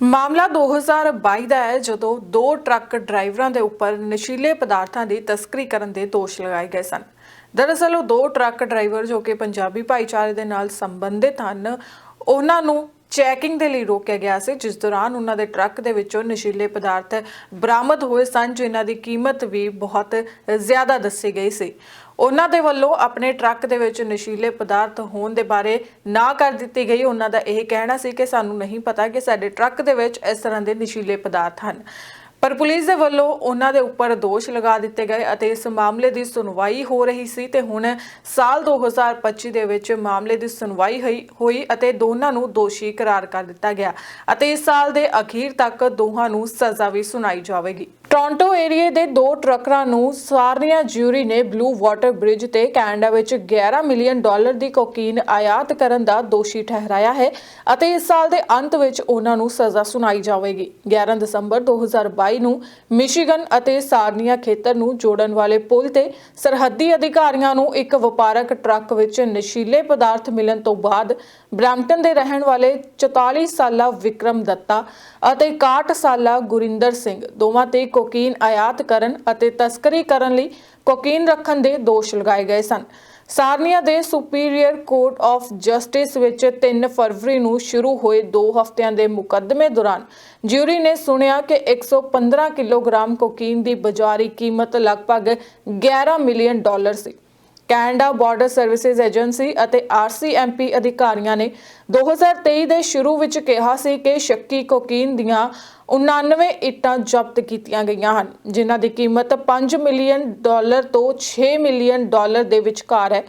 ਮਾਮਲਾ 2022 ਦਾ ਹੈ, ਜਦੋਂ ਦੋ ਟਰੱਕ ਡਰਾਈਵਰਾਂ ਦੇ ਉੱਪਰ ਨਸ਼ੀਲੇ ਪਦਾਰਥਾਂ ਦੀ ਤਸਕਰੀ ਕਰਨ ਦੇ ਦੋਸ਼ ਲਗਾਏ ਗਏ ਸਨ। ਦਰਅਸਲ ਉਹ ਦੋ ਟਰੱਕ ਡਰਾਈਵਰ ਜੋ ਕਿ ਪੰਜਾਬੀ ਭਾਈਚਾਰੇ ਦੇ ਨਾਲ ਸੰਬੰਧਿਤ ਹਨ, ਉਹਨਾਂ ਨੂੰ ਚੈਕਿੰਗ ਦੇ ਲਈ ਰੋਕਿਆ ਗਿਆ ਸੀ, ਜਿਸ ਦੌਰਾਨ ਉਹਨਾਂ ਦੇ ਟਰੱਕ ਦੇ ਵਿੱਚੋਂ ਨਸ਼ੀਲੇ ਪਦਾਰਥ ਬਰਾਮਦ ਹੋਏ ਸਨ, ਜਿਨ੍ਹਾਂ ਦੀ ਕੀਮਤ ਵੀ ਬਹੁਤ ਜ਼ਿਆਦਾ ਦੱਸੀ ਗਈ ਸੀ। ਉਹਨਾਂ ਦੇ ਵੱਲੋਂ ਆਪਣੇ ਟਰੱਕ ਦੇ ਵਿੱਚ ਨਸ਼ੀਲੇ ਪਦਾਰਥ ਹੋਣ ਦੇ ਬਾਰੇ ਨਾ ਕਰ ਦਿੱਤੀ ਗਈ। ਉਹਨਾਂ ਦਾ ਇਹ ਕਹਿਣਾ ਸੀ ਕਿ ਸਾਨੂੰ ਨਹੀਂ ਪਤਾ ਕਿ ਸਾਡੇ ਟਰੱਕ ਦੇ ਵਿੱਚ ਇਸ ਤਰ੍ਹਾਂ ਦੇ ਨਸ਼ੀਲੇ ਪਦਾਰਥ ਹਨ। ਪਰ ਪੁਲਿਸ ਦੇ ਵੱਲੋਂ ਉਹਨਾਂ ਦੇ ਉੱਪਰ ਦੋਸ਼ ਲਗਾ ਦਿੱਤੇ ਗਏ ਅਤੇ ਇਸ ਮਾਮਲੇ ਦੀ ਸੁਣਵਾਈ ਹੋ ਰਹੀ ਸੀ ਤੇ ਹੁਣ ਸਾਲ 2025 ਦੇ ਵਿੱਚ ਮਾਮਲੇ ਦੀ ਸੁਣਵਾਈ ਹੋਈ ਹੋਈ ਅਤੇ ਦੋਨਾਂ ਨੂੰ ਦੋਸ਼ੀ ਕਰਾਰ ਕਰ ਦਿੱਤਾ ਗਿਆ ਅਤੇ ਇਸ ਸਾਲ ਦੇ ਅਖੀਰ ਤੱਕ ਦੋਹਾਂ ਨੂੰ ਸਜ਼ਾ ਵੀ ਸੁਣਾਈ ਜਾਵੇਗੀ। ਟੋਰਾਂਟੋ ਏਰੀਏ ਦੇ ਦੋ ਟਰੱਕਰਾਂ ਨੂੰ ਸਾਰਨੀਆ ਜਿਊਰੀ ਨੇ ਬਲੂ ਵਾਟਰ ਬ੍ਰਿਜ ਤੇ ਕੈਨੇਡਾ ਵਿੱਚ 11 ਮਿਲੀਅਨ ਡਾਲਰ ਦੀ ਕੋਕੀਨ ਆਯਾਤ ਕਰਨ ਦਾ ਦੋਸ਼ੀ ਠਹਿਰਾਇਆ ਹੈ ਅਤੇ ਇਸ ਸਾਲ ਦੇ ਅੰਤ ਵਿੱਚ ਉਹਨਾਂ ਨੂੰ ਸਜ਼ਾ ਸੁਣਾਈ ਜਾਵੇਗੀ। 11 ਦਸੰਬਰ 2022 ਨੂੰ ਮਿਸ਼ੀਗਨ ਅਤੇ ਸਾਰਨੀਆ ਖੇਤਰ ਨੂੰ ਜੋੜਨ ਵਾਲੇ ਪੁਲ ਤੇ ਸਰਹੱਦੀ ਅਧਿਕਾਰੀਆਂ ਨੂੰ ਇੱਕ ਵਪਾਰਕ ਟਰੱਕ ਵਿੱਚ ਨਸ਼ੀਲੇ ਪਦਾਰਥ ਮਿਲਣ ਤੋਂ ਬਾਅਦ ਬ੍ਰੈਂਪਟਨ ਦੇ ਰਹਿਣ ਵਾਲੇ 44 ਸਾਲਾ ਵਿਕਰਮ ਦੱਤਾ ਅਤੇ 61 ਸਾਲਾ ਗੁਰਿੰਦਰ ਸਿੰਘ, ਦੋਵਾਂ ਤੇ ਕੋਕੀਨ ਆਯਾਤ ਕਰਨ ਅਤੇ ਤਸਕਰੀ ਕਰਨ ਲਈ ਕੋਕੀਨ ਰੱਖਣ ਦੇ ਦੋਸ਼ ਲਗਾਏ ਗਏ ਸਨ। ਸਾਰਨੀਆ ਦੇ ਸੁਪੀਰੀਅਰ ਕੋਰਟ ਆਫ ਜਸਟਿਸ ਵਿੱਚ 3 ਫਰਵਰੀ ਨੂੰ ਸ਼ੁਰੂ ਹੋਏ 2 ਹਫ਼ਤਿਆਂ ਦੇ ਮੁਕੱਦਮੇ ਦੌਰਾਨ ਜਿਊਰੀ ਨੇ ਸੁਣਿਆ ਕਿ 115 ਕਿਲੋਗ੍ਰਾਮ ਕੋਕੀਨ ਦੀ ਬਾਜ਼ਾਰੀ ਕੀਮਤ ਲਗਭਗ 11 ਮਿਲੀਅਨ ਡਾਲਰ ਸੀ। ਕੈਨੇਡਾ ਬਾਰਡਰ ਸਰਵਿਸਿਜ਼ ਏਜੰਸੀ ਅਤੇ ਆਰਸੀਐਮਪੀ ਅਧਿਕਾਰੀਆਂ ਨੇ 2023 ਦੇ ਸ਼ੁਰੂ ਵਿੱਚ ਕਿਹਾ ਸੀ ਕਿ ਸ਼ੱਕੀ ਕੋਕੀਨ ਦੀਆਂ 99 ਇੱਟਾਂ ਜ਼ਬਤ ਕੀਤੀਆਂ ਗਈਆਂ ਹਨ, ਜਿਨ੍ਹਾਂ ਦੀ ਕੀਮਤ 5 ਮਿਲੀਅਨ ਡਾਲਰ ਤੋਂ 6 ਮਿਲੀਅਨ ਡਾਲਰ ਦੇ ਵਿਚਕਾਰ ਹੈ।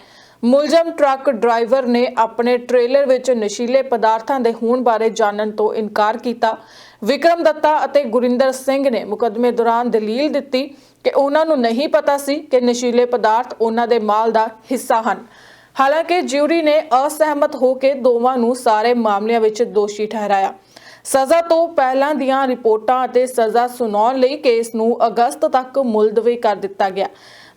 ਮੁਲਜ਼ਮ ਟਰੱਕ ਡਰਾਈਵਰ ਨੇ ਆਪਣੇ ਟ੍ਰੇਲਰ ਵਿੱਚ ਨਸ਼ੀਲੇ ਪਦਾਰਥਾਂ ਦੇ ਹੋਣ ਬਾਰੇ ਜਾਣਨ ਤੋਂ ਇਨਕਾਰ ਕੀਤਾ। ਵਿਕਰਮ ਦੱਤਾ ਅਤੇ ਗੁਰਿੰਦਰ ਸਿੰਘ ਨੇ ਮੁਕੱਦਮੇ ਦੌਰਾਨ ਦਲੀਲ ਦਿੱਤੀ ਕਿ ਉਹਨਾਂ ਨੂੰ ਨਹੀਂ ਪਤਾ ਸੀ ਕਿ ਨਸ਼ੀਲੇ ਪਦਾਰਥ ਉਹਨਾਂ ਦੇ ਮਾਲ ਦਾ ਹਿੱਸਾ ਹਨ। ਹਾਲਾਂਕਿ ਜਿਊਰੀ ਨੇ ਅਸਹਿਮਤ ਹੋ ਕੇ ਦੋਵਾਂ ਨੂੰ ਸਾਰੇ ਮਾਮਲਿਆਂ ਵਿੱਚ ਦੋਸ਼ੀ ਠਹਿਰਾਇਆ। ਸਜ਼ਾ ਤੋਂ ਪਹਿਲਾਂ ਦੀਆਂ ਰਿਪੋਰਟਾਂ ਅਤੇ ਸਜ਼ਾ ਸੁਣਾਉਣ ਲਈ ਕੇਸ ਨੂੰ ਅਗਸਤ ਤੱਕ ਮੁਲਤਵੀ ਕਰ ਦਿੱਤਾ ਗਿਆ।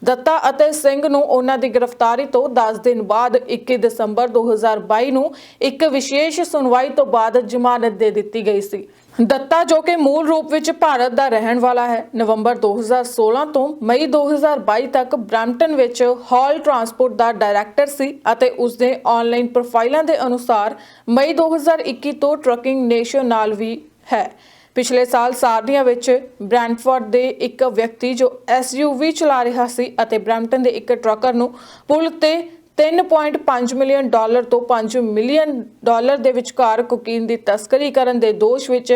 ਦੱਤਾ ਅਤੇ ਸਿੰਘ ਨੂੰ ਉਹਨਾਂ ਦੀ ਗ੍ਰਿਫਤਾਰੀ ਤੋਂ 10 ਦਿਨ ਬਾਅਦ 21 ਦਸੰਬਰ 2022 ਨੂੰ ਇੱਕ ਵਿਸ਼ੇਸ਼ ਸੁਣਵਾਈ ਤੋਂ ਬਾਅਦ ਜ਼ਮਾਨਤ ਦੇ ਦਿੱਤੀ ਗਈ ਸੀ। ਦੱਤਾ ਜੋ ਕਿ ਮੂਲ ਰੂਪ ਵਿੱਚ ਭਾਰਤ ਦਾ ਰਹਿਣ ਵਾਲਾ ਹੈ, ਨਵੰਬਰ 2016 ਤੋਂ ਮਈ 2022 ਤੱਕ ਬ੍ਰੈਂਪਟਨ ਵਿੱਚ ਹਾਲ ਟਰਾਂਸਪੋਰਟ ਦਾ ਡਾਇਰੈਕਟਰ ਸੀ ਅਤੇ ਉਸ ਦੇ ਆਨਲਾਈਨ ਪ੍ਰੋਫਾਈਲਾਂ ਦੇ ਅਨੁਸਾਰ ਮਈ 2021 ਤੋਂ ਟਰੱਕਿੰਗ ਨੇਸ਼ਨ ਨਾਲ ਵੀ ਹੈ। ਪਿਛਲੇ ਸਾਲ ਸਾਰਨੀਆ ਵਿੱਚ ਬ੍ਰੈਂਟਫੋਰਡ ਦੇ ਇੱਕ ਵਿਅਕਤੀ ਜੋ ਐਸਯੂਵੀ ਚਲਾ ਰਿਹਾ ਸੀ ਅਤੇ ਬ੍ਰੈਂਪਟਨ ਦੇ ਇੱਕ ਟਰੱਕਰ ਨੂੰ ਪੁਲ ਤੇ 3.5 ਮਿਲੀਅਨ ਡਾਲਰ ਤੋਂ 5 ਮਿਲੀਅਨ ਡਾਲਰ ਦੇ ਵਿਚਕਾਰ ਕੋਕੀਨ ਦੀ ਤਸਕਰੀ ਕਰਨ ਦੇ ਦੋਸ਼ ਵਿੱਚ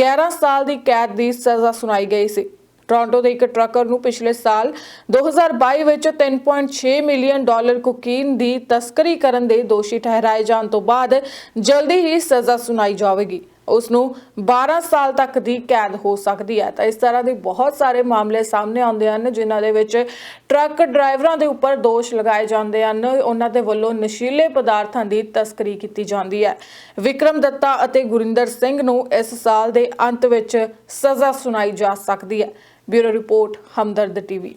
11 ਸਾਲ ਦੀ ਕੈਦ ਦੀ ਸਜ਼ਾ ਸੁਣਾਈ ਗਈ ਸੀ। ਟੋਰਾਂਟੋ ਦੇ ਇੱਕ ਟਰੱਕਰ ਨੂੰ ਪਿਛਲੇ ਸਾਲ 2022 ਵਿੱਚ 3.6 ਮਿਲੀਅਨ ਡਾਲਰ ਕੋਕੀਨ ਦੀ ਤਸਕਰੀ ਕਰਨ ਦੇ ਦੋਸ਼ੀ ਠਹਿਰਾਏ ਜਾਣ ਤੋਂ ਬਾਅਦ ਜਲਦੀ ਹੀ ਸਜ਼ਾ ਸੁਣਾਈ ਜਾਵੇਗੀ। ਉਸ ਨੂੰ 12 ਸਾਲ ਤੱਕ ਦੀ ਕੈਦ ਹੋ ਸਕਦੀ ਹੈ। ਤਾਂ ਇਸ ਤਰ੍ਹਾਂ ਦੇ ਬਹੁਤ ਸਾਰੇ ਮਾਮਲੇ ਸਾਹਮਣੇ ਆਉਂਦੇ ਹਨ, ਜਿਨ੍ਹਾਂ ਦੇ ਵਿੱਚ ਟਰੱਕ ਡਰਾਈਵਰਾਂ ਦੇ ਉੱਪਰ ਦੋਸ਼ ਲਗਾਏ ਜਾਂਦੇ ਹਨ। ਉਹਨਾਂ ਦੇ ਵੱਲੋਂ ਨਸ਼ੀਲੇ ਪਦਾਰਥਾਂ ਦੀ ਤਸਕਰੀ ਕੀਤੀ ਜਾਂਦੀ ਹੈ। ਵਿਕਰਮ ਦੱਤਾ ਅਤੇ ਗੁਰਿੰਦਰ ਸਿੰਘ ਨੂੰ ਇਸ ਸਾਲ ਦੇ ਅੰਤ ਵਿੱਚ ਸਜ਼ਾ ਸੁਣਾਈ ਜਾ ਸਕਦੀ ਹੈ। Bureau report, Hamdard TV.